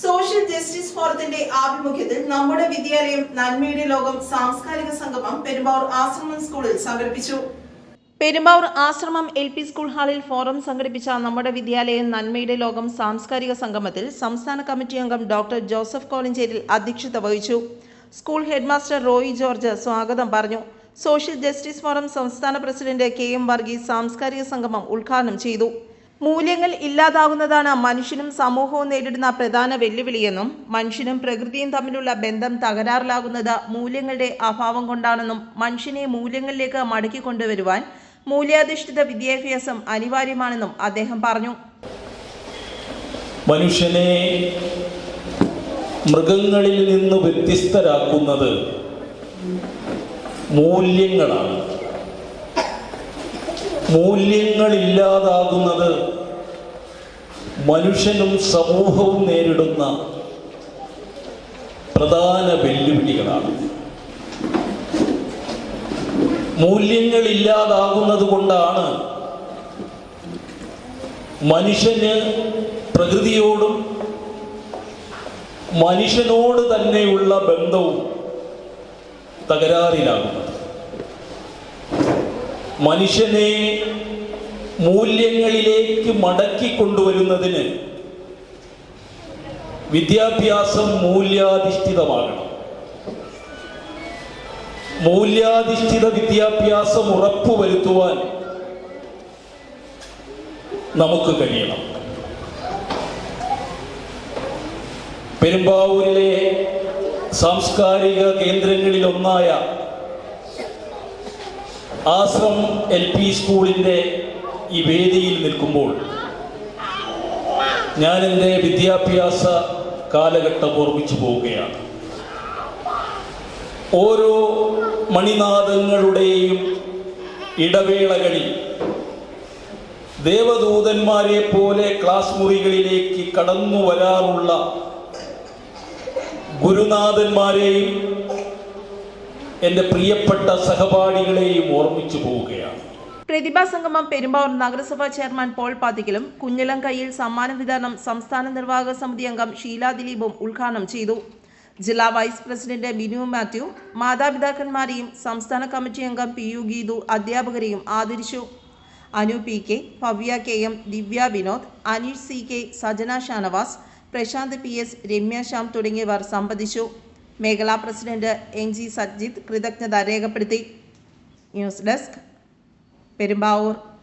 Social justice ഫോറത്തിന്റെ ആഭിമുഖ്യത്തിൽ നമ്മുടെ വിദ്യാലയം നന്മയുടെ ലോകം സാംസ്കാരിക സംഗമം പെരുമ്പാവൂർ ആശ്രമം സ്കൂളിൽ സംഘടിപ്പിച്ചു. Perumbavoor Ashramam L P school ഹാളിൽ ഫോറം സംഘടിപ്പിച്ച നമ്മുടെ വിദ്യാലയം നന്മയുടെ ലോകം സാംസ്കാരിക സംഗമത്തിൽ സംസ്ഥാന കമ്മിറ്റി അംഗം ഡോക്ടർ ജോസഫ് കോലഞ്ചേരിൽ അധ്യക്ഷത വഹിച്ചു. സ്കൂൾ ഹെഡ്മാസ്റ്റർ റോയി ജോർജ് സ്വാഗതം പറഞ്ഞു. സോഷ്യൽ ജസ്റ്റിസ് ഫോറം സംസ്ഥാന പ്രസിഡന്റ് കെ എം വർഗീസ് സാംസ്കാരിക സംഗമം ഉദ്ഘാടനം ചെയ്തു. മൂല്യങ്ങൾ ഇല്ലാതാകുന്നതാണ് മനുഷ്യനും സമൂഹവും നേരിടുന്ന പ്രധാന വെല്ലുവിളിയെന്നും മനുഷ്യനും പ്രകൃതിയും തമ്മിലുള്ള ബന്ധം തകരാറിലാകുന്നത് മൂല്യങ്ങളുടെ അഭാവം കൊണ്ടാണെന്നും മനുഷ്യനെ മൂല്യങ്ങളിലേക്ക് മടക്കി കൊണ്ടുവരുവാൻ മൂല്യാധിഷ്ഠിത വിദ്യാഭ്യാസം അനിവാര്യമാണെന്നും അദ്ദേഹം പറഞ്ഞു. മനുഷ്യനെ മൃഗങ്ങളിൽ നിന്ന് വ്യത്യസ്തരാക്കുന്നത് മൂല്യങ്ങളാണ്. മൂല്യങ്ങളില്ലാതാകുന്നത് മനുഷ്യനും സമൂഹവും നേരിടുന്ന പ്രധാന വെല്ലുവിളികളാണ്. മൂല്യങ്ങൾ മൂല്യങ്ങളില്ലാതാകുന്നത് കൊണ്ടാണ് മനുഷ്യന് പ്രകൃതിയോടും മനുഷ്യനോട് തന്നെയുള്ള ബന്ധവും തകരാറിലാകുന്നത്. മനുഷ്യനെ മൂല്യങ്ങളിലേക്ക് മടക്കി കൊണ്ടുവരുന്നതിന് വിദ്യാഭ്യാസം മൂല്യാധിഷ്ഠിതമാകണം. മൂല്യാധിഷ്ഠിത വിദ്യാഭ്യാസം ഉറപ്പുവരുത്തുവാൻ നമുക്ക് കഴിയണം. പെരുമ്പാവൂരിലെ സാംസ്കാരിക കേന്ദ്രങ്ങളിലൊന്നായ ആശ്രം എൽ പി സ്കൂളിന്റെ ഈ വേദിയിൽ നിൽക്കുമ്പോൾ ഞാൻ എന്റെ വിദ്യാഭ്യാസ കാലഘട്ടം ഓർമ്മിച്ചു പോവുകയാണ്. ഓരോ മണിനാഥങ്ങളുടെയും ഇടവേളകളിൽ ദേവദൂതന്മാരെ പോലെ ക്ലാസ് മുറികളിലേക്ക് കടന്നു വരാറുള്ള ഗുരുനാഥന്മാരെയും എന്റെ പ്രിയപ്പെട്ട സഹപാഠികളെയും ഓർമ്മിച്ചു പോവുകയാണ്. പ്രതിഭാ സംഗമം പെരുമ്പാവൂർ നഗരസഭാ ചെയർമാൻ പോൾ പാതിക്കലും കുഞ്ഞിലം കയ്യിൽ സമ്മാന വിതരണം സംസ്ഥാന നിർവാഹക സമിതി അംഗം ഷീല ദിലീപും ഉദ്ഘാടനം ചെയ്തു. ജില്ലാ വൈസ് പ്രസിഡന്റ് ബിനു മാത്യു മാതാപിതാക്കന്മാരെയും സംസ്ഥാന കമ്മിറ്റി അംഗം പി യു ഗീതു അധ്യാപകരെയും ആദരിച്ചു. Anu P K Bhavya K M Divya Vinod Aneesh C K Sajana Shanavas Prashanth P S Ramya Shyam തുടങ്ങിയവർ സംബന്ധിച്ചു മേഖലാ പ്രസിഡന്റ് എൻ ജി സജ്ജിത്ത് കൃതജ്ഞത രേഖപ്പെടുത്തി. News desk Perumbavoor.